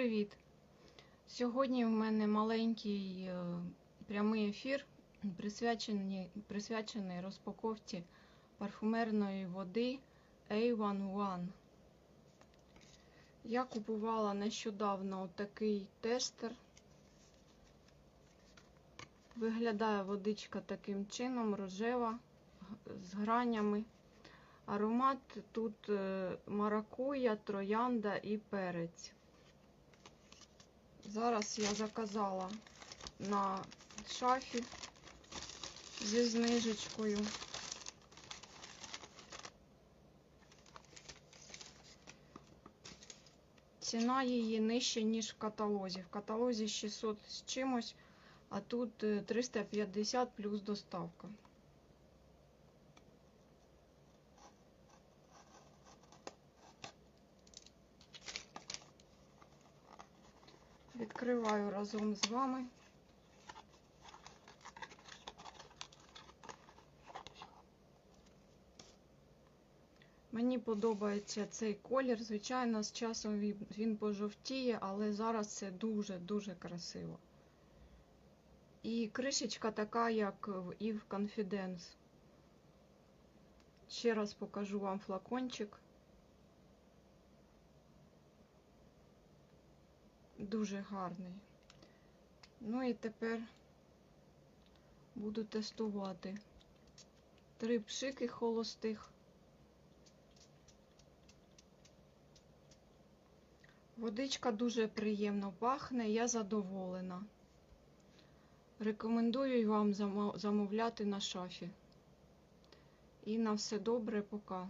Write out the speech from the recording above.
Привіт! Сьогодні в мене маленький е, прямий ефір, присвячений, присвячений розпаковці парфумерної води A11. Я купувала нещодавно такий тестер. Виглядає водичка таким чином, рожева, з гранями. Аромат тут е, маракуя, троянда і перець. Зараз я заказала на шафі зі знижечкою. Ціна її нижче, ніж в каталозі. В каталозі 600 з чимось, а тут е, 350 плюс доставка. Відкриваю разом з вами. Мені подобається цей колір. Звичайно, з часом він- пожовтіє, але зараз це дуже-дуже красиво. І кришечка така, як в Eve Confidence. Ще раз покажу вам флакончик. Дуже гарний. Ну і тепер буду тестувати три пшики холостих. Водичка дуже приємно пахне, я задоволена. Рекомендую вам замовляти на шафі. І на все добре, пока.